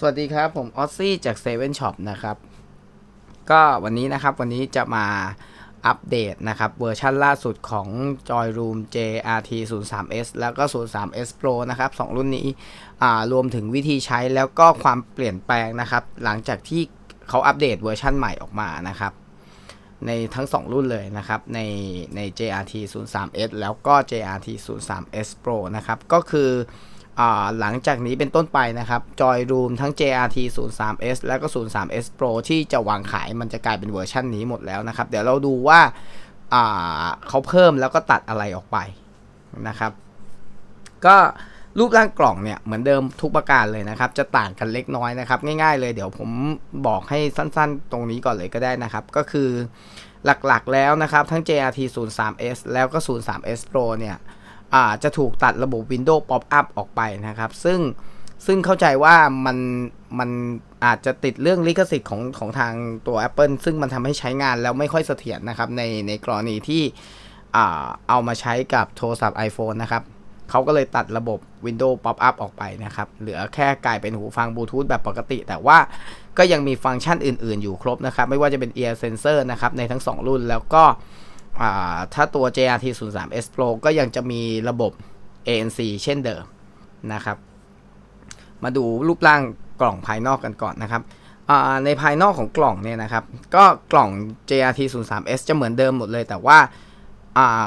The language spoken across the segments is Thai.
สวัสดีครับผมออซซี่จาก7 e ช็อปนะครับก็วันนี้นะครับวันนี้จะมาอัปเดตนะครับเวอร์ชันล่าสุดของ Joy Room JRT 03S แล้วก็ 03S Pro นะครับสองรุ่นนี้รวมถึงวิธีใช้แล้วก็ความเปลี่ยนแปลงนะครับ หลังจากที่เขาอัปเดตเวอร์ชันใหม่ออกมานะครับ ในทั้ง 2 รุ่นเลยนะครับ ในใน JRT 03S แล้วก็ JRT 03S Pro นะครับก็คือ หลังจากนี้เป็นต้นไปนะครับ Joy Room ทั้ง JRT 03S แล้วก็ 03S Pro ที่จะวางขายมันจะกลายเป็นเวอร์ชันนี้หมดแล้วนะครับ เดี๋ยวเราดูว่าเขาเพิ่มแล้วก็ตัดอะไรออกไปนะครับ ก็รูปร่างกล่องเนี่ยเหมือนเดิมทุกประการเลยนะครับ จะต่างกันเล็กน้อยนะครับ ง่ายๆเลยเดี๋ยวผมบอกให้สั้นๆ ตรงนี้ก่อนเลยก็ได้นะครับ ก็คือหลักๆแล้วนะครับ ทั้ง JRT 03S แล้วก็ 03S Pro เนี่ย จะถูกตัดระบบ Windows Pop-up ออกไปนะครับ ซึ่งซึ่งเข้าใจว่ามันมันอาจจะติดเรื่องลิขสิทธิ์ของของทางตัว Apple ซึ่งมันทำให้ใช้งานแล้วไม่ค่อยเสถียรนะครับ ในในกรณีที่เอามาใช้กับโทรศัพท์ iPhone นะครับเขาก็เลยตัดระบบ Windows Pop-up ออกไปนะครับ เหลือแค่กลายเป็นหูฟังบลูทูธแบบปกติ แต่ว่าก็ยังมีฟังก์ชันอื่น ๆ อยู่ครบนะครับ ไม่ว่าจะเป็น Ear Sensor นะครับ ในทั้ง 2 รุ่นแล้วก็ ถ้าตัว JRT 0 3 S Pro ก็ยังจะมีระบบ ANC เช่นเดิมนะครับ มาดูรูปร่างกล่องภายนอกกันก่อนนะครับ ในภายนอกของกล่องเนี่ยนะครับ ก็กล่อง JRT 0 3 S จะเหมือนเดิมหมดเลย แต่ว่า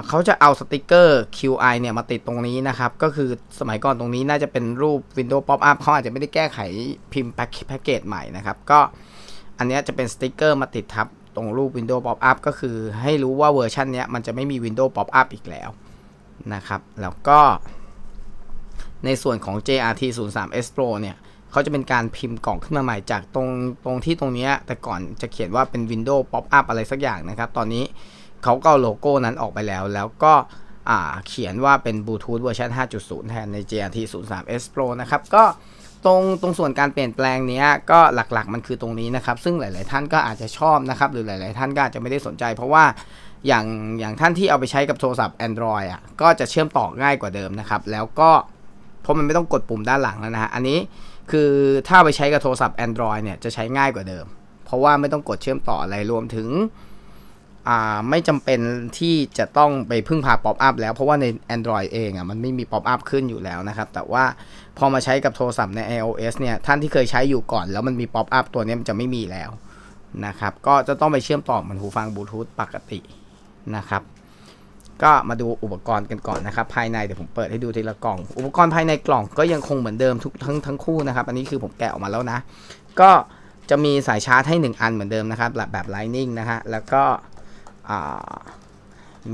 เขาจะเอาสติกเกอร์ QI เนี่ยมาติดตรงนี้นะครับ ก็คือสมัยก่อนตรงนี้น่าจะเป็นรูป Windows Pop-up เขาอาจจะไม่ได้แก้ไขพิมพ์แพ็กเกจใหม่นะครับ ก็อันนี้จะเป็นสติกเกอร์มาติดทับ รงรูป Windows Pop-up ก็คือให้รู้ว่าเวอร์ชันนี้มันจะไม่มี Windows Pop-up อีกแล้วนะครับ แล้วก็ในส่วนของ JRT 0 3 S Pro เนี่ยเขาจะเป็นการพิมพ์กล่องขึ้นมาใหม่จากตรงตรงที่ตรงนี้แต่ก่อนจะเขียนว่าเป็น Windows Pop-up อะไรสักอย่างนะครับ ตอนนี้เขาก็โลโก้นั้นออกไปแล้ว แล้วก็เขียนว่าเป็นบลูทูธเวอร์ชัน5.0 แทนใน JRT 0 3 S Pro นะครับ ก็ ตรงตรงส่วนการเปลี่ยนแปลงนี้ก็หลักๆมันคือตรงนี้นะครับ ซึ่งหลาย ๆ ท่านก็อาจจะชอบนะครับ หรือหลาย ๆ ท่านก็อาจจะไม่ได้สนใจ เพราะว่าอย่างอย่างท่านที่เอาไปใช้กับโทรศัพท์ Android อะก็จะเชื่อมต่อง่ายกว่าเดิมนะครับ แล้วก็เพราะมันไม่ต้องกดปุ่มด้านหลังแล้วนะฮะอันนี้คือถ้าไปใช้กับโทรศัพท์ Android เนี่ยจะใช้ง่ายกว่าเดิม เพราะว่าไม่ต้องกดเชื่อมต่ออะไรรวมถึง ไม่จำเป็นที่จะต้องไปพึ่งพาป๊อปอัพแล้ว เพราะว่าใน Android เองอะมันไม่มีป๊อปอัพขึ้นอยู่แล้วนะครับ แต่ว่าพอมาใช้กับโทรศัพท์ใน iOS เนี่ย ท่านที่เคยใช้อยู่ก่อน แล้วมันมีป๊อปอัพตัวนี้มันจะไม่มีแล้วนะครับ ก็จะต้องไปเชื่อมต่อมือนหูฟังบลูทูธปกตินะครับ ก็มาดูอุปกรณ์กันก่อนนะครับ ภายในเดี๋ยวผมเปิดให้ดูทีละกล่อง อุปกรณ์ภายในกล่องก็ยังคงเหมือนเดิมทุกทั้งทั้งคู่นะครับ อันนี้คือผมแกะออกมาแล้วนะ ก็จะมีสายชาร์จให้ 1 อันเหมือนเดิมนะครับแบบแบบ Lightning นะฮะแล้วก็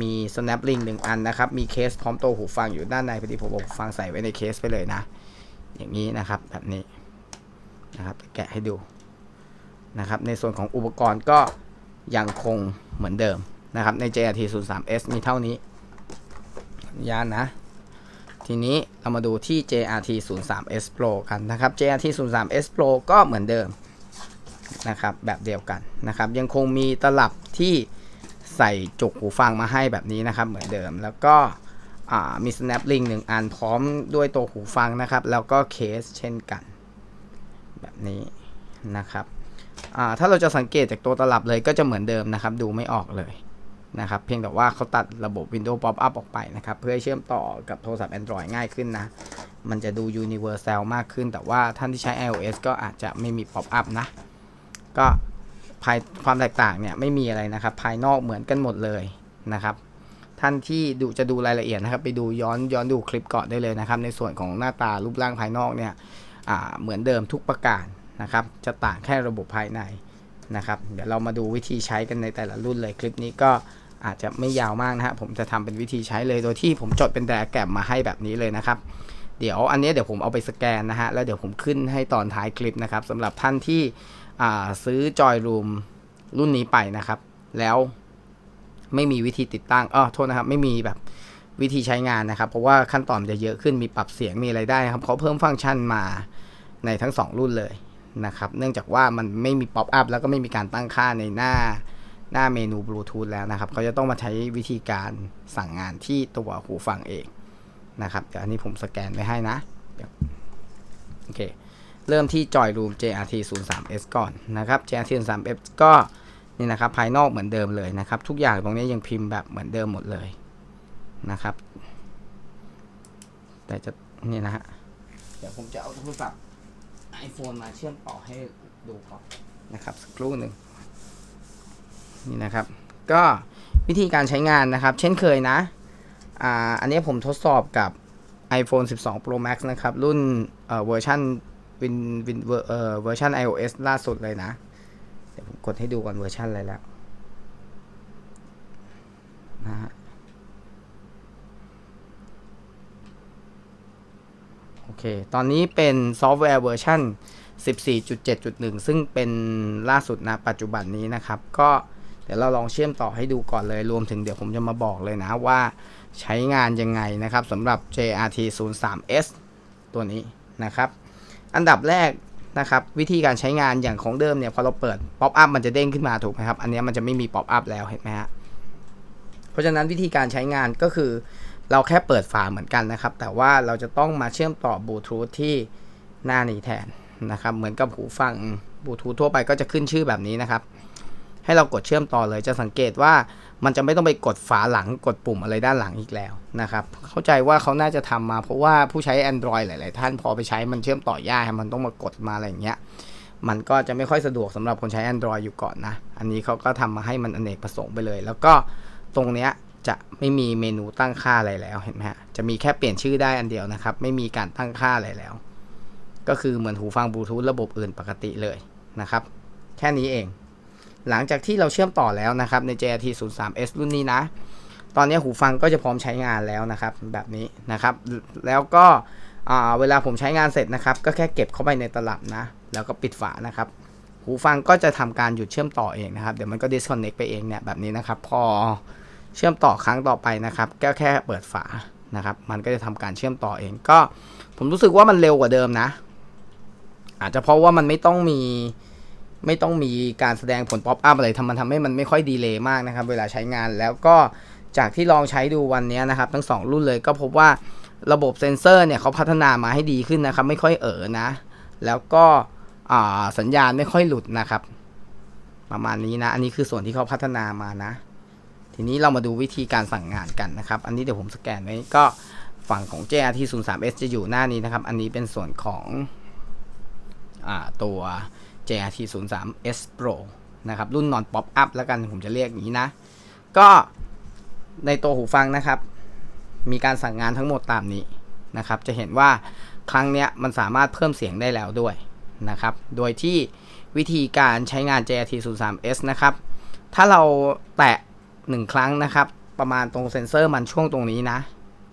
มี snap link หนึ่งอันนะครับ มีเคสพร้อมตัวหูฟังอยู่ด้านในพอดีผมเอาหูฟังใส่ไว้ในเคสไปเลยนะ อย่างนี้นะครับแบบนี้นะครับแกะให้ดูนะครับ ในส่วนของอุปกรณ์ก็ยังคงเหมือนเดิมนะครับ ใน JRT 0 3 S มีเท่านี้ยานนะ ทีนี้เรามาดูที่ JRT 0 3 S Pro กันนะครับ JRT 0 3 S Pro ก็เหมือนเดิมนะครับแบบเดียวกันนะครับ ยังคงมีตลับที่ ใส่จุกหูฟังมาให้แบบนี้นะครับ เหมือนเดิมแล้วก็มี snap link หนึ่งอันพร้อมด้วยตัวหูฟังนะครับ แล้วก็เคสเช่นกัน แบบนี้นะครับถ้าเราจะสังเกตจากตัวตลับเลยก็จะเหมือนเดิมนะครับ ดูไม่ออกเลยนะครับ เพียงแต่ว่าเขาตัดระบบ Windows Pop-up ออกไปนะครับ เพื่อเชื่อมต่อกับโทรศัพท์ Android ง่ายขึ้นนะ มันจะดู universal มากขึ้น แต่ว่าท่านที่ใช้ iOS ก็อาจจะไม่มี Pop-up นะ ก็ ภายความแตกต่างเนี่ยไม่มีอะไรนะครับ ภายนอกเหมือนกันหมดเลยนะครับ ท่านที่ดูจะดูรายละเอียดนะครับ ไปดูย้อนย้อนดูคลิปก่อนได้เลยนะครับ ในส่วนของหน้าตารูปร่างภายนอกเนี่ยเหมือนเดิมทุกประการนะครับ จะต่างแค่ระบบภายในนะครับ เดี๋ยวเรามาดูวิธีใช้กันในแต่ละรุ่นเลยคลิปนี้ก็อาจจะไม่ยาวมากนะฮะผมจะทำเป็นวิธีใช้เลยโดยที่ผมจดเป็นแดร์แกรมมาให้แบบนี้เลยนะครับ เดี๋ยวอันนี้เดี๋ยวผมเอาไปสแกนนะฮะแล้วเดี๋ยวผมขึ้นให้ตอนท้ายคลิปนะครับสำหรับท่านที่ ซื้อจอยรูมรุ่นนี้ไปนะครับ แล้วไม่มีวิธีติดตั้งอ๋อโทษนะครับ ไม่มีแบบวิธีใช้งานนะครับ เพราะว่าขั้นตอนจะเยอะขึ้นมีปรับเสียงมีอะไรได้ครับเขาเพิ่มฟังก์ชันมาในทั้ง 2 รุ่นเลยนะครับ เนื่องจากว่ามันไม่มีป๊อปอัพแล้วก็ไม่มีการตั้งค่าในหน้าหน้าเมนูบลูทูธแล้วนะครับเขาจะต้องมาใช้วิธีการสั่งงานที่ตัวหูฟังเองนะครับเดี๋ยวอันนี้ผมสแกนไว้ให้นะโอเค เริ่มที่ Joy Room JRT 0 3 S ก่อนนะครับ JRT 0 3 S ก็นี่นะครับภายนอกเหมือนเดิมเลยนะครับ ทุกอย่างตรงนี้ยังพิมพ์แบบเหมือนเดิมหมดเลยนะครับ แต่จะนี่นะฮะเดี๋ยวผมจะเอาโทรศัพท์ iPhone มาเชื่อมต่อให้ดูก่อนนะครับสักครู่หนึ่งนี่นะครับ ก็วิธีการใช้งานนะครับ เช่นเคยนะอ่าอันนี้ผมทดสอบกับ iPhone 12 Pro Max นะครับ รุ่นเอ่อเวอร์ชัน วินวินเวอร์เอ่อเวอร์ชัน iOS ล่าสุดเลยนะ เดี๋ยวผมกดให้ดูก่อนเวอร์ชันอะไรแล้วนะฮะโอเค ตอนนี้เป็นซอฟต์แวร์เวอร์ชัน14.7.1 ซึ่งเป็นล่าสุดนะปัจจุบันนี้นะครับ ก็เดี๋ยวเราลองเชื่อมต่อให้ดูก่อนเลย รวมถึงเดี๋ยวผมจะมาบอกเลยนะว่าใช้งานยังไงนะครับสำหรับ JRT 0 3 S ตัวนี้นะครับ อันดับแรกนะครับวิธีการใช้งานอย่างของเดิมเนี่ยพอเราเปิดป๊อปอัพมันจะเด้งขึ้นมาถูกไหมครับ อันนี้มันจะไม่มีป๊อปอัพแล้วเห็นไหมฮะเพราะฉะนั้นวิธีการใช้งานก็คือ เราแค่เปิดฝาเหมือนกันนะครับ แต่ว่าเราจะต้องมาเชื่อมต่อบลูทูธที่หน้านี้แทนนะครับ เหมือนกับหูฟังบลูทูธทั่วไปก็จะขึ้นชื่อแบบนี้นะครับ ให้เรากดเชื่อมต่อเลยจะสังเกตว่า มันจะไม่ต้องไปกดฝาหลังกดปุ่มอะไรด้านหลังอีกแล้วนะครับ เข้าใจว่าเขาน่าจะทำมาเพราะว่าผู้ใช้ Android หลาย ๆ ท่านพอไปใช้มันเชื่อมต่อยากมันต้องมากดมาอะไรอย่างเงี้ยมันก็จะไม่ค่อยสะดวกสำหรับคนใช้ Android อยู่ก่อนนะ อันนี้เขาก็ทำมาให้มันอเนกประสงค์ไปเลย แล้วก็ตรงเนี้ยจะไม่มีเมนูตั้งค่าอะไรแล้วเห็นไหมฮะ จะมีแค่เปลี่ยนชื่อได้อันเดียวนะครับ ไม่มีการตั้งค่าอะไรแล้ว ก็คือเหมือนหูฟังบลูทูธระบบอื่นปกติเลยนะครับ แค่นี้เอง หลังจากที่เราเชื่อมต่อแล้วนะครับใน JRT 0 3 S รุ่นนี้นะ ตอนนี้หูฟังก็จะพร้อมใช้งานแล้วนะครับ แบบนี้นะครับ แล้วก็เวลาผมใช้งานเสร็จนะครับ ก็แค่เก็บเข้าไปในตลับนะ แล้วก็ปิดฝานะครับ หูฟังก็จะทำการหยุดเชื่อมต่อเองนะครับ เดี๋ยวมันก็ disconnect ไปเองเนี่ยแบบนี้นะครับ พอเชื่อมต่อครั้งต่อไปนะครับ ก็แค่เปิดฝานะครับ มันก็จะทำการเชื่อมต่อเอง ก็ผมรู้สึกว่ามันเร็วกว่าเดิมนะ อาจจะเพราะว่ามันไม่ต้องมี ไม่ต้องมีการแสดงผลป๊อปอัพอะไรทำมันทำให้มันไม่ค่อยดีเลย์มากนะครับ เวลาใช้งานแล้วก็จากที่ลองใช้ดูวันนี้นะครับ ทั้ง 2 รุ่นเลยก็พบว่าระบบเซ็นเซอร์เนี่ยเขาพัฒนามาให้ดีขึ้นนะครับ ไม่ค่อยเอ๋อนะ แล้วก็สัญญาณไม่ค่อยหลุดนะครับ ประมาณนี้นะ อันนี้คือส่วนที่เขาพัฒนามานะ ทีนี้เรามาดูวิธีการสั่งงานกันนะครับ อันนี้เดี๋ยวผมสแกนไว้ก็ฝั่งของ JRT 0 3 S จะอยู่หน้านี้นะครับ อันนี้เป็นส่วนของอตัว JRT 0 3 S Pro นะครับ รุ่นนอนป๊อปอัพแล้วกันผมจะเรียกอย่างนี้นะ ก็ในตัวหูฟังนะครับ มีการสั่งงานทั้งหมดตามนี้นะครับ จะเห็นว่าครั้งเนี้ยมันสามารถเพิ่มเสียงได้แล้วด้วยนะครับ โดยที่วิธีการใช้งาน JRT 0 3 S นะครับ ถ้าเราแตะ 1 ครั้งนะครับ ประมาณตรงเซ็นเซอร์มันช่วงตรงนี้นะ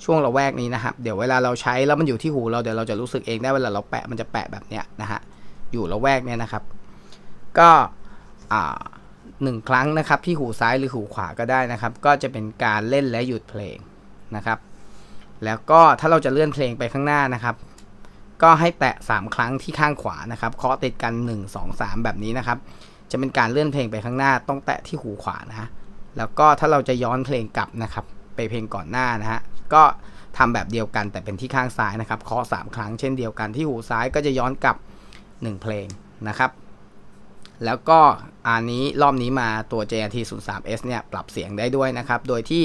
ช่วงระแวกนี้นะครับ เดี๋ยวเวลาเราใช้แล้วมันอยู่ที่หูเราเดี๋ยวเราจะรู้สึกเองได้เวลาเราแปะมันจะแปะแบบเนี้ยนะฮะ อยู่ระแวกเนี้ยนะครับ ก็หนึ่งครั้งนะครับที่หูซ้ายหรือหูขวาก็ได้นะครับ ก็จะเป็นการเล่นและหยุดเพลงนะครับ แล้วก็ถ้าเราจะเลื่อนเพลงไปข้างหน้านะครับ ก็ให้แตะ 3 ครั้งที่ข้างขวานะครับเคาะติดกัน 1 2 3 แบบนี้นะครับ จะเป็นการเลื่อนเพลงไปข้างหน้า ต้องแตะที่หูขวานะฮะแล้วก็ถ้าเราจะย้อนเพลงกลับนะครับ ไปเพลงก่อนหน้านะฮะก็ทำแบบเดียวกันแต่เป็นที่ข้างซ้ายนะครับเคาะ3ครั้งเช่นเดียวกันที่หูซ้ายก็จะย้อนกลับ 1 เพลงนะครับ แล้วก็อันนี้รอบนี้มาตัว JRT 0 3 S เนี่ยปรับเสียงได้ด้วยนะครับ โดยที่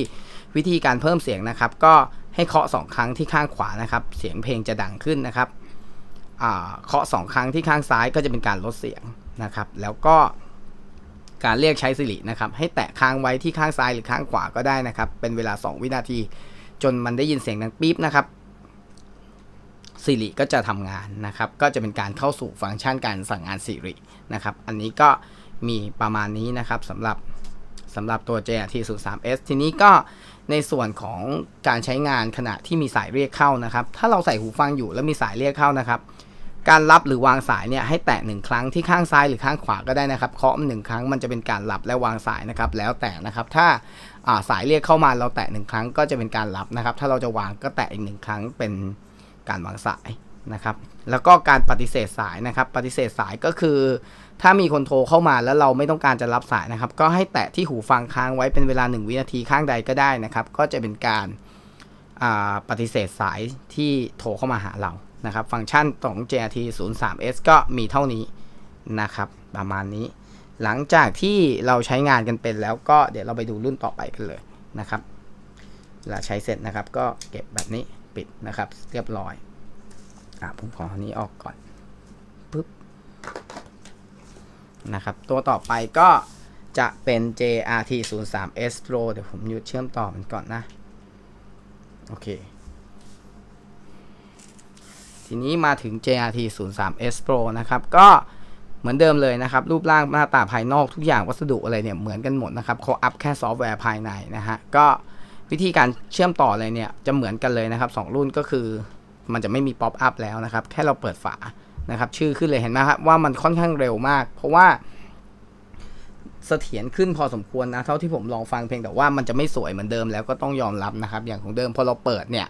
วิธีการเพิ่มเสียงนะครับ ก็ให้เคาะ 2 ครั้งที่ข้างขวานะครับ เสียงเพลงจะดังขึ้นนะครับเคาะ 2 ครั้งที่ข้างซ้ายก็จะเป็นการลดเสียงนะครับ แล้วก็การเรียกใช้สิรินะครับ ให้แตะค้างไว้ที่ข้างซ้ายหรือข้างขวาก็ได้นะครับ เป็นเวลา 2 วินาที จนมันได้ยินเสียงดังปี๊บนะครับ สิริก็จะทำงานนะครับ ก็จะเป็นการเข้าสู่ฟังก์ชันการสั่งงานสิรินะครับ อันนี้ก็มีประมาณนี้นะครับสำหรับสำหรับตัว JRT 0 3 S ทีนี้ก็ในส่วนของการใช้งานขณะที่มีสายเรียกเข้านะครับ ถ้าเราใส่หูฟังอยู่แล้วมีสายเรียกเข้านะครับ การรับหรือวางสายเนี่ยให้แตะหนึ่งครั้งที่ข้างซ้ายหรือข้างขวาก็ได้นะครับ เคาะหนึ่งครั้งมันจะเป็นการรับและวางสายนะครับ แล้วแต่นะครับ ถ้าาสายเรียกเข้ามาเราแตะหนึ่งครั้งก็จะเป็นการรับนะครับ ถ้าเราจะวางก็แตะอีกหนึ่งครั้งเป็น การวางสายนะครับ แล้วก็การปฏิเสธสายนะครับ ปฏิเสธสายก็คือ ถ้ามีคนโทรเข้ามาแล้วเราไม่ต้องการจะรับสายนะครับ ก็ให้แตะที่หูฟังค้างไว้เป็นเวลา 1 วินาทีข้างใดก็ได้นะครับ ก็จะเป็นการาปฏิเสธสายที่โทรเข้ามาหาเรานะครับ ฟังก์ชันของ JRT 0 3 S ก็มีเท่านี้นะครับ ประมาณนี้ หลังจากที่เราใช้งานกันเป็นแล้วก็เดี๋ยวเราไปดูรุ่นต่อไปกันเลยนะครับเวลาใช้เสร็จนะครับก็เก็บแบบนี้ ปิดนะครับ เรียบร้อยอะผมขออันนี้ออกก่อนปึ๊บนะครับ ตัวต่อไปก็จะเป็น JRT 0 3 S Pro เดี๋ยวผมหยุดเชื่อมต่อมันก่อนนะ โอเค ทีนี้มาถึง JRT 0 3 S Pro นะครับ ก็เหมือนเดิมเลยนะครับ รูปร่างหน้าตาภายนอกทุกอย่างวัสดุอะไรเนี่ยเหมือนกันหมดนะครับเขาอัพแค่ซอฟต์แวร์ภายในนะฮะ ก็ วิธีการเชื่อมต่ออะไรเนี่ยจะเหมือนกันเลยนะครับ 2 รุ่นก็คือมันจะไม่มีป๊อปอัพแล้วนะครับ แค่เราเปิดฝานะครับ ชื่อขึ้นเลยเห็นไหมครับว่ามันค่อนข้างเร็วมาก เพราะว่าเสถียรขึ้นพอสมควรนะ เท่าที่ผมลองฟังเพียงแต่ว่ามันจะไม่สวยเหมือนเดิมแล้วก็ต้องยอมรับนะครับ อย่างของเดิมพอเราเปิดเนี่ย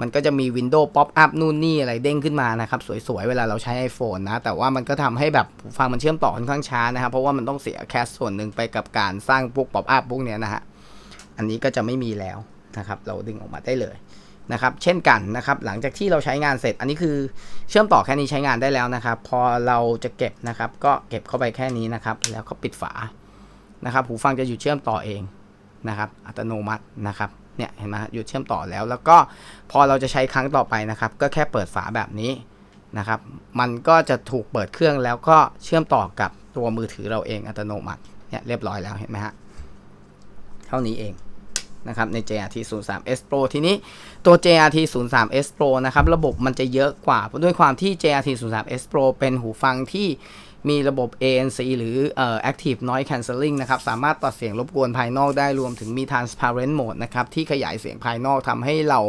มันก็จะมีวินโดว์ป๊อปอัพนู่นนี่อะไรเด้งขึ้นมานะครับ สวยๆ เวลาเราใช้ iPhone นะ แต่ว่ามันก็ทำให้แบบฟังมันเชื่อมต่อค่อนข้างช้านะครับ เพราะว่ามันต้องเสียแคสส่วนหนึ่งไปกับการสร้างพวกป๊อปอัพพวกเนี้ยนะฮะ อันนี้ก็จะไม่มีแล้วนะครับ เราดึงออกมาได้เลยนะครับ เช่นกันนะครับ หลังจากที่เราใช้งานเสร็จ อันนี้คือเชื่อมต่อแค่นี้ใช้งานได้แล้วนะครับ พอเราจะเก็บนะครับ ก็เก็บเข้าไปแค่นี้นะครับ แล้วก็ปิดฝานะครับ หูฟังจะหยุดเชื่อมต่อเองนะครับ อัตโนมัตินะครับ เนี่ยเห็นไหมหยุดเชื่อมต่อแล้ว แล้วก็พอเราจะใช้ครั้งต่อไปนะครับ ก็แค่เปิดฝาแบบนี้นะครับ มันก็จะถูกเปิดเครื่องแล้วก็เชื่อมต่อกับตัวมือถือเราเองอัตโนมัติ เนี่ยเรียบร้อยแล้วเห็นไหมฮะ ท่านี้เองนะครับใน JRT 0 3 S Pro ทีนี้ตัว JRT 0 3 S Pro นะครับระบบมันจะเยอะกว่า ด้วยความที่ JRT 0 3 S Pro เป็นหูฟังที่มีระบบ ANC หรือเอ่อ Active Noise Cancelling นะครับ สามารถตัดเสียงรบกวนภายนอกได้รวมถึงมี Transparent Mode นะครับ ที่ขยายเสียงภายนอกทำให้เรา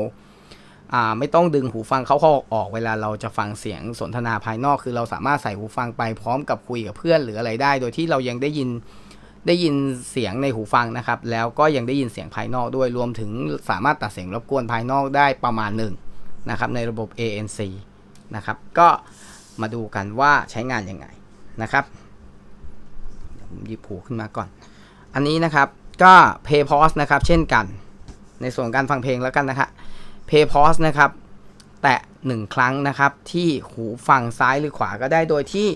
อ่าไม่ต้องดึงหูฟังเข้าเข้าออก เวลาเราจะฟังเสียงสนทนาภายนอก คือเราสามารถใส่หูฟังไปพร้อมกับคุยกับเพื่อนหรืออะไรได้ โดยที่เรายังได้ยิน ได้ยินเสียงในหูฟังนะครับ แล้วก็ยังได้ยินเสียงภายนอกด้วยรวมถึงสามารถตัดเสียงรบกวนภายนอกได้ประมาณหนึ่งนะครับในระบบ ANC นะครับ ก็มาดูกันว่าใช้งานยังไงนะครับเดี๋ยวผมหยิบผูขึ้นมาก่อน อันนี้นะครับก็ Play Pause นะครับ เช่นกัน ในส่วนการฟังเพลงแล้วกันนะครับ Play Pause นะครับ แตะหนึ่งครั้งนะครับที่หูฟังซ้ายหรือขวาก็ได้โดยที่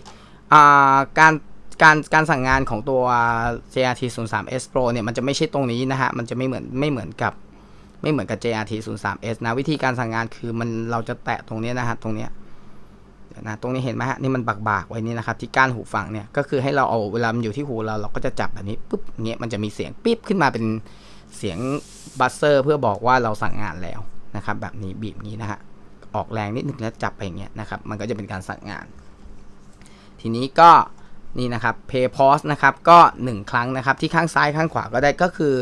การ การการสั่งงานของตัว JRT 0 3 S Pro เนี่ยมันจะไม่ใช่ตรงนี้นะฮะ มันจะไม่เหมือนไม่เหมือนกับไม่เหมือนกับ JRT 0 3 S นะ วิธีการสั่งงานคือมันเราจะแตะตรงนี้นะฮะ ตรงเนี้ยนะตรงนี้เห็นไหมฮะ นี่มันบากๆไว้นี่นะครับ ที่ก้านหูฟังเนี่ย ก็คือให้เราเอาเวลามันอยู่ที่หูเราเราก็จะจับแบบนี้ปุ๊บเงี้ยมันจะมีเสียงปิ๊บขึ้นมาเป็นเสียงบัสเซอร์เพื่อบอกว่าเราสั่งงานแล้วนะครับ แบบนี้บีบนี้นะฮะออกแรงนิดนึงแล้วจับไปอย่างเงี้ยนะครับ มันก็จะเป็นการสั่งงาน ทีนี้ก็ นี่นะครับ Play Pause นะครับก็ 1 ครั้งนะครับ ที่ข้างซ้ายข้างขวาก็ได้ก็คือ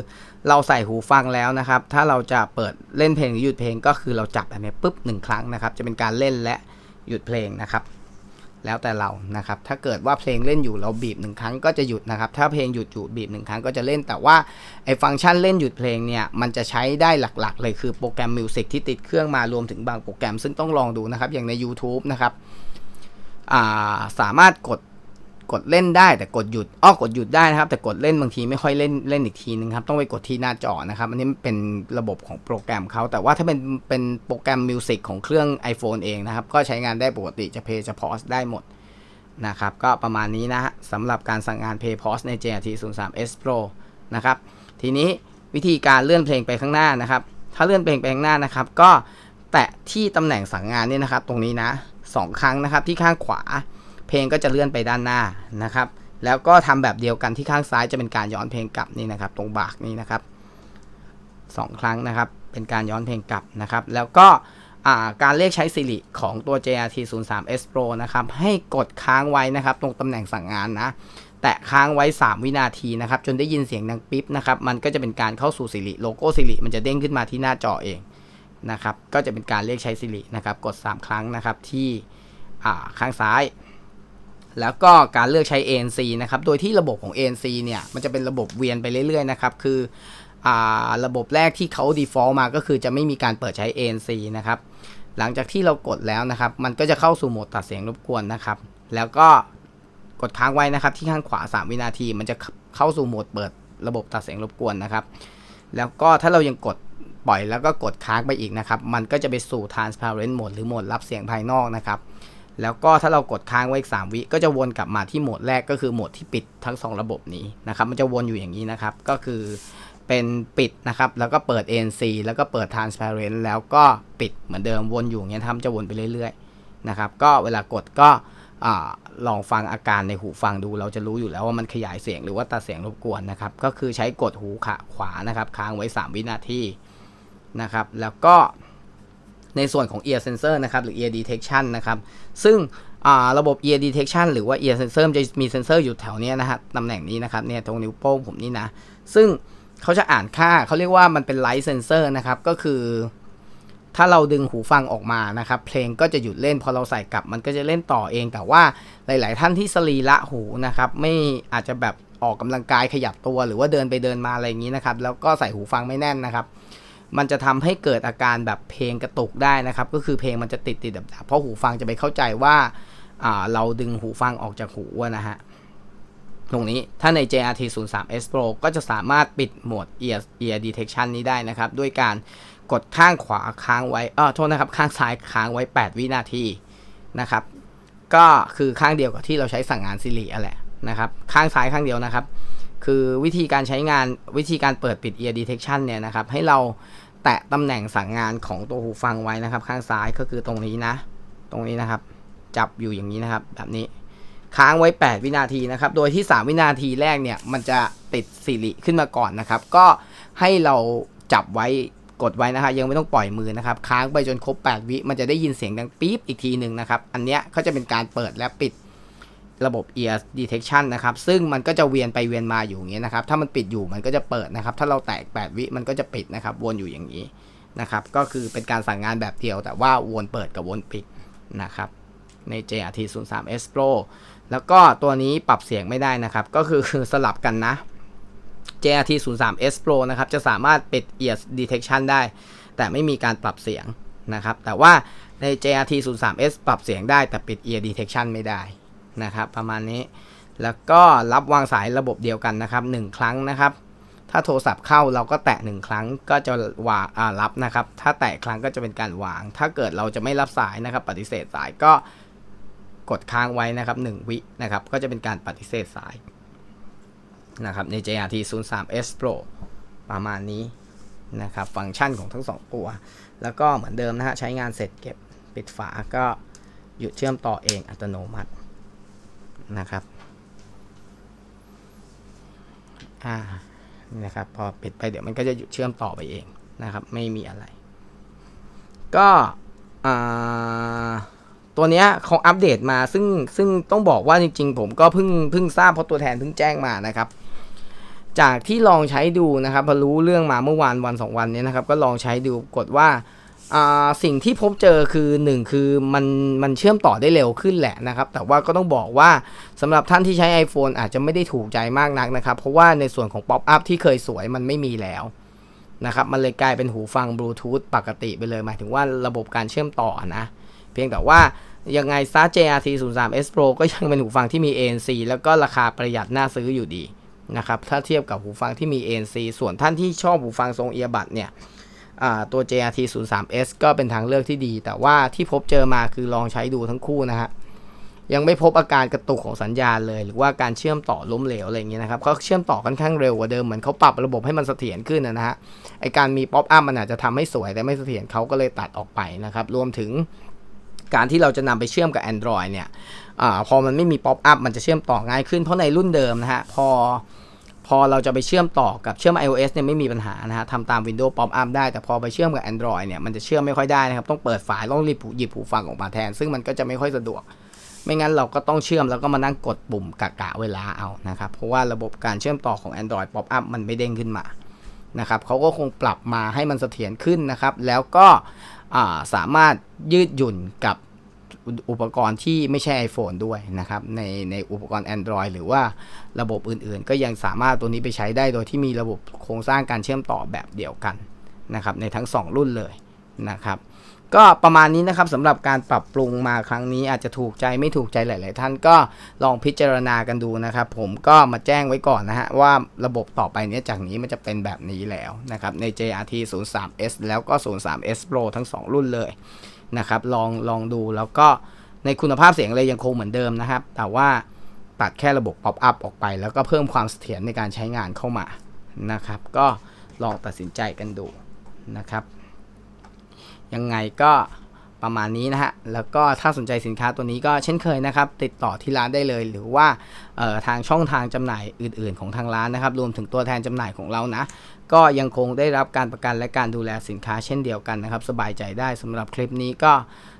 เราใส่หูฟังแล้วนะครับ ถ้าเราจะเปิดเล่นเพลงหรือหยุดเพลงก็คือเราจับแบบนี้ปุ๊บหนึ่งครั้งนะครับ จะเป็นการเล่นและหยุดเพลงนะครับ แล้วแต่เรานะครับ ถ้าเกิดว่าเพลงเล่นอยู่เราบีบหนึ่งครั้งก็จะหยุดนะครับ ถ้าเพลงหยุดอยู่บีบหนึ่งครั้งก็จะเล่น แต่ว่าไอ้ฟังก์ชันเล่นหยุดเพลงเนี่ยมันจะใช้ได้หลักๆ เลยคือโปรแกรมมิวสิกที่ติดเครื่องมารวมถึงบางโปรแกรม ซึ่งต้องลองดูนะครับอย่างใน YouTube นะครับสามารถกด กดเล่นได้แต่กดหยุดอ้อกดหยุดได้นะครับ แต่กดเล่นบางทีไม่ค่อยเล่นเล่นอีกทีนึงครับต้องไปกดที่หน้าจอนะครับ อันนี้เป็นระบบของโปรแกรมเขาแต่ว่าถ้าเป็นเป็นโปรแกรมมิวสิกของเครื่อง iPhone เองนะครับ ก็ใช้งานได้ปกติจะ Play จะ Pause ได้หมดนะครับ ก็ประมาณนี้นะฮะสำหรับการสั่งงาน Play Pause ใน JRT 0 3 S Pro นะครับ ทีนี้วิธีการเลื่อนเพลงไปข้างหน้านะครับ ถ้าเลื่อนเพลงไปข้างหน้านะครับ ก็แตะที่ตำแหน่งสั่งงานนี่นะครับ ตรงนี้นะสองครั้งนะครับที่ข้างขวา เพลงก็จะเลื่อนไปด้านหน้านะครับ แล้วก็ทำแบบเดียวกันที่ข้างซ้ายจะเป็นการย้อนเพลงกลับนี่นะครับ ตรงบากนี้นะครับสองครั้งนะครับ เป็นการย้อนเพลงกลับนะครับ แล้วก็การเรียกใช้ Siri ของตัว JRT 0 3 S Pro นะครับ ให้กดค้างไว้นะครับ ตรงตำแหน่งสั่งงานนะ แตะค้างไว้ 3 วินาทีนะครับ จนได้ยินเสียงดังปิ๊บนะครับ มันก็จะเป็นการเข้าสู่ Siri โลโก้ Siri มันจะเด้งขึ้นมาที่หน้าจอเองนะครับ ก็จะเป็นการเรียกใช้ Siri นะครับ กด 3 ครั้งนะครับที่ข้างซ้าย แล้วก็การเลือกใช้ ANC นะครับ โดยที่ระบบของ ANC เนี่ย มันจะเป็นระบบเวียนไปเรื่อยๆ นะครับ คืออระบบแรกที่เขา default มาก็คือจะไม่มีการเปิดใช้ ANC นะครับ หลังจากที่เรากดแล้วนะครับ มันก็จะเข้าสู่โหมดตัดเสียงรบกวนนะครับ แล้วก็กดค้างไว้นะครับ ที่ข้างขวา 3 วินาที มันจะเข้าสู่โหมดเปิดระบบตัดเสียงรบกวนนะครับ แล้วก็ถ้าเรายังกดปล่อยแล้วก็กดค้างไปอีกนะครับ มันก็จะไปสู่ transparent mode หรือโหมดรับเสียงภายนอกนะครับ แล้วก็ถ้าเรากดค้างไว้อีก3วิก็จะวนกลับมาที่โหมดแรกก็คือโหมดที่ปิดทั้ง 2 ระบบนี้นะครับมันจะวนอยู่อย่างนี้นะครับ ก็คือเป็นปิดนะครับ แล้วก็เปิด ANC แล้วก็เปิด transparent แล้วก็ปิดเหมือนเดิมวนอยู่อย่างเงี้ยทำจะวนไปเรื่อยๆนะครับก็เวลากดก็อลองฟังอาการในหูฟังดู เราจะรู้อยู่แล้วว่ามันขยายเสียงหรือว่าตัดเสียงรบกวนนะครับ ก็คือใช้กดหูขาขวานะครับ ค้างไว้ 3 วินาทีนะครับ แล้วก็ ในส่วนของ ear sensor นะครับ หรือ ear detection นะครับ ซึ่งระบบ ear detection หรือว่า ear sensor จะมีเซนเซอร์อยู่แถวเนี้ยนะฮะตำแหน่งนี้นะครับ เนี่ยตรงนิ้วโป้งผมนี่นะ ซึ่งเขาจะอ่านค่าเขาเรียกว่ามันเป็น light sensor นะครับ ก็คือ ถ้าเราดึงหูฟังออกมานะครับ เพลงก็จะหยุดเล่น พอเราใส่กลับมันก็จะเล่นต่อเอง แต่ว่าหลาย ๆ ท่านที่สรีระหูนะครับ ไม่อาจจะแบบออกกำลังกายขยับตัว หรือว่าเดินไปเดินมาอะไรอย่างนี้นะครับ แล้วก็ใส่หูฟังไม่แน่นนะครับ มันจะทำให้เกิดอาการแบบเพลงกระตุกได้นะครับ ก็คือเพลงมันจะติดติดดับเพราะหูฟังจะไปเข้าใจว่าาเราดึงหูฟังออกจากหูนะฮะตรงนี้ถ้าใน JRT 0 3 S Pro ก็จะสามารถปิดโหมด ear ear detection นี้ได้นะครับ ด้วยการกดข้างขวาค้างไว้เออโทษนะครับ ข้างซ้ายค้างไว้ 8 วินาทีนะครับ ก็คือข้างเดียวกับที่เราใช้สั่งงาน Siri อะแหละนะครับ ข้างซ้ายข้างเดียวนะครับ คือวิธีการใช้งานวิธีการเปิดปิด ear detection เนี่ยนะครับ ให้เรา แตะตำแหน่งสั่งงานของตัวหูฟังไว้นะครับ ข้างซ้ายก็คือตรงนี้นะ ตรงนี้นะครับ จับอยู่อย่างนี้นะครับ แบบนี้ค้างไว้ 8 วินาทีนะครับ โดยที่ 3 วินาทีแรกเนี่ยมันจะติดสิริขึ้นมาก่อนนะครับ ก็ให้เราจับไว้กดไว้นะครับยังไม่ต้องปล่อยมือนะครับ ค้างไปจนครบ 8 วิมันจะได้ยินเสียงดังปี๊บอีกทีหนึ่งนะครับ อันเนี้ยก็จะเป็นการเปิดและปิด ระบบ ear detection นะครับ ซึ่งมันก็จะเวียนไปเวียนมาอยู่อย่างนี้นะครับ ถ้ามันปิดอยู่มันก็จะเปิดนะครับ ถ้าเราแตะ8วิมันก็จะปิดนะครับ วนอยู่อย่างนี้นะครับ ก็คือเป็นการสั่งงานแบบเดียว แต่ว่าวนเปิดกับวนปิดนะครับ ใน JRT 0 3 S Pro แล้วก็ตัวนี้ปรับเสียงไม่ได้นะครับ ก็คือสลับกันนะ JRT 0 3 S Pro นะครับ จะสามารถปิด ear detection ได้ แต่ไม่มีการปรับเสียงนะครับ แต่ว่าใน JRT 0 3 S ปรับเสียงได้แต่ปิด ear detection ไม่ได้ นะครับประมาณนี้ แล้วก็รับวางสายระบบเดียวกันนะครับ 1 ครั้งนะครับ ถ้าโทรศัพท์เข้าเราก็แตะ 1 ครั้งก็จะวางอ่ารับนะครับ ถ้าแตะครั้งก็จะเป็นการวาง ถ้าเกิดเราจะไม่รับสายนะครับ ปฏิเสธสายก็กดค้างไว้นะครับ 1 วินะครับ ก็จะเป็นการปฏิเสธสายนะครับใน JRT 0 3 S Pro ประมาณนี้นะครับ ฟังก์ชันของทั้ง 2 ตัว แล้วก็เหมือนเดิมนะฮะ ใช้งานเสร็จเก็บปิดฝาก็หยุดเชื่อมต่อเองอัตโนมัติ นะครับอ่านะครับ พอปิดไปเดี๋ยวมันก็จะหยุดเชื่อมต่อไปเองนะครับ ไม่มีอะไร ก็ตัวเนี้ยเขาอัปเดตมาซึ่งซึ่งต้องบอกว่าจริง ๆ ผมก็เพิ่งเพิ่งทราบเพราะตัวแทนเพิ่งแจ้งมานะครับ จากที่ลองใช้ดูนะครับพอรู้เรื่องมาเมื่อวานวันสองวันเนี้ยนะครับ ก็ลองใช้ดูกดว่า สิ่งที่พบเจอคือหนึ่งคือมันมันเชื่อมต่อได้เร็วขึ้นแหละนะครับ แต่ว่าก็ต้องบอกว่าสำหรับท่านที่ใช้ iPhone อาจจะไม่ได้ถูกใจมากนักนะครับ เพราะว่าในส่วนของ Pop Up ที่เคยสวยมันไม่มีแล้วนะครับมันเลยกลายเป็นหูฟังบลูทูธปกติไปเลยหมายถึงว่าระบบการเชื่อมต่อนะ เพียงแต่ว่ายังไงซะ JRT 0 3 S Pro ก็ยังเป็นหูฟังที่มี ANC แล้วก็ราคาประหยัดน่าซื้ออยู่ดีนะครับถ้าเทียบกับหูฟังที่มี ANC ส่วนท่านที่ชอบหูฟังทรงเอียบัดเนี่ย ตัว JRT 0 3 S ก็เป็นทางเลือกที่ดี แต่ว่าที่พบเจอมาคือลองใช้ดูทั้งคู่นะฮะยังไม่พบอาการกระตุกของสัญญาณเลย หรือว่าการเชื่อมต่อล้มเหลวอะไรอย่างเงี้ยนะครับเขาเชื่อมต่อค่อนข้างเร็วกว่าเดิมเหมือนเขาปรับระบบให้มันเสถียรขึ้นนะฮะไอการมีป๊อปอัพมันอาจจะทำให้สวยแต่ไม่เสถียรเขาก็เลยตัดออกไปนะครับรวมถึงการที่เราจะนำไปเชื่อมกับ Android เนี่ยอาพอมันไม่มีป๊อปอัพมันจะเชื่อมต่อง่ายขึ้นเพราะในรุ่นเดิมนะฮะพอ พอเราจะไปเชื่อมต่อกับเชื่อม iOS เนี่ยไม่มีปัญหานะฮะทำตาม Windows Pop Up ได้ แต่พอไปเชื่อมกับ Android เนี่ยมันจะเชื่อมไม่ค่อยได้นะครับ ต้องเปิดฝายต้องรีบหยิบหูฟังออกมาแทน ซึ่งมันก็จะไม่ค่อยสะดวก ไม่งั้นเราก็ต้องเชื่อมแล้วก็มานั่งกดปุ่มกะกะเวลาเอานะครับ เพราะว่าระบบการเชื่อมต่อของ Android Pop Up มันไม่เด้งขึ้นมานะครับเขาก็คงปรับมาให้มันเสถียรขึ้นนะครับ แล้วก็สามารถยืดหยุ่นกับ อุปกรณ์ที่ไม่ใช่ iPhone ด้วยนะครับ ในในอุปกรณ์ Android หรือว่าระบบอื่นๆ ก็ยังสามารถตัวนี้ไปใช้ได้โดยที่มีระบบโครงสร้างการเชื่อมต่อแบบเดียวกันนะครับในทั้ง 2 รุ่นเลยนะครับก็ประมาณนี้นะครับสำหรับการปรับปรุงมาครั้งนี้อาจจะถูกใจไม่ถูกใจหลาย ๆ ท่านก็ลองพิจารณากันดูนะครับ ผมก็มาแจ้งไว้ก่อนนะฮะว่าระบบต่อไปนี้จากนี้มันจะเป็นแบบนี้แล้วนะครับใน JRT 03S แล้วก็ 03S Pro ทั้ง 2 รุ่นเลย นะครับ ลองลองดูแล้วก็ในคุณภาพเสียงเลยยังคงเหมือนเดิมนะครับ แต่ว่าตัดแค่ระบบ pop up ออกไป แล้วก็เพิ่มความเสถียรในการใช้งานเข้ามานะครับ ก็ลองตัดสินใจกันดูนะครับ ยังไงก็ ประมาณนี้นะฮะ แล้วก็ถ้าสนใจสินค้าตัวนี้ก็เช่นเคยนะครับ ติดต่อที่ร้านได้เลย หรือว่าทางช่องทางจำหน่ายอื่น ๆ ของทางร้านนะครับ รวมถึงตัวแทนจำหน่ายของเรานะ ก็ยังคงได้รับการประกันและการดูแลสินค้าเช่นเดียวกันนะครับ สบายใจได้สำหรับคลิปนี้ก็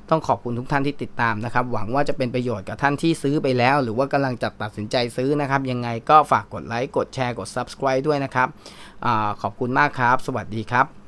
ต้องขอบคุณทุกท่านที่ติดตามนะครับ หวังว่าจะเป็นประโยชน์กับท่านที่ซื้อไปแล้ว หรือว่ากำลังจัดตัดสินใจซื้อนะครับ ยังไงก็ฝากกดไลค์ กดแชร์ กด subscribe ด้วยนะครับอขอบคุณมากครับ สวัสดีครับ